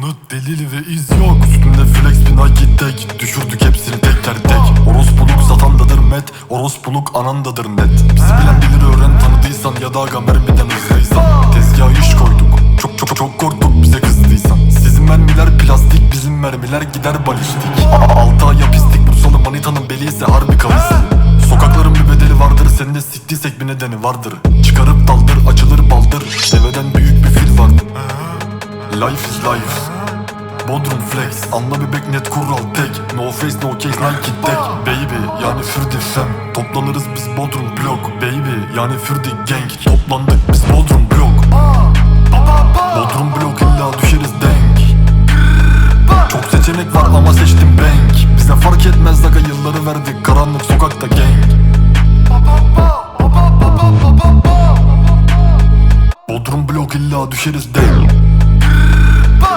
Kanıt, delil ve iz yok. Üstünde flex Nike tek. Düşürdük hepsini teker tek. Orospuluk satandadır met. Orospuluk anandadır net. Bizi bilen bilir öğren. Tanıdıysan Ya da aga mermiden hızlıysan. Tezgaha iş koyduk. Çok çok çok korktuk bize kızdıysan. Sizin mermiler plastik Bizim mermiler gider balistik. Altı aya pislik Bursalı manitanın beli ise harbi kavisi Sokakların bir bedeli vardır Seni de siktiysek bir nedeni vardır. Çıkarıp daldır Life Bodrum flex Anla bebek net kural tek. No face no case Nike tek Baby yani Fürdi fem Toplanırız biz Bodrum blok Baby yani Fürdi gang. Toplandık biz Bodrum blok. Bodrum blok illa düşeriz denk. Çok seçenek var ama seçtim bank. Bize fark etmez aga yılları verdik. Karanlık sokakta gang. Bodrum blok illa düşeriz denk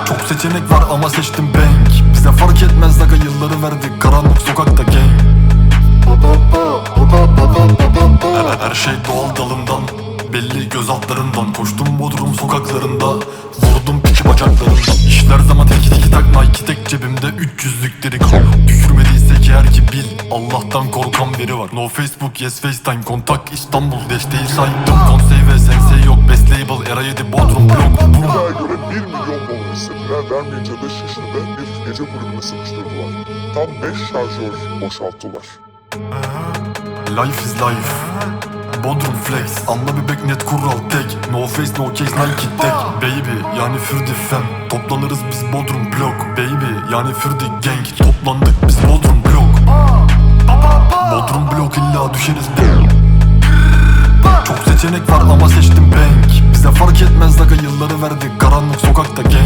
Çok seçenek var ama seçtim bank Bize fark etmez aga yılları verdik Karanlık sokakta gang her, her şey doğal dalından Belli göz altlarından. Koştum Bodrum sokaklarında Vurdum piki bacaklarından İşler zaman teki tiki tak Nike tek cebimde 300'lükleri kal. Düşürmediysek eğer ki bil Allah'tan korkan biri var. No Facebook yes FaceTime Kontak İstanbul Desteği saydım. Konsey ve sensei yok Best label Era 7 Bodrum milyon dolar istediler. Vermeyince de Şişli'de bir gece kulübüne sıkıştırdılar. Tam 5 şarjör boşalttılar. Life is life. Bodrum flex. Anla bebek net kural tek. No face no case Nike tek. Baby yani Fürdi fem. Toplanırız biz Bodrum blok. Baby yani Fürdi gang. Toplandık biz Bodrum blok. Bodrum blok illa düşeriz de. Çok seçenek var ama seçtim bank. Bize fark etmez aga yılları verdik. Karanlık sokakta gang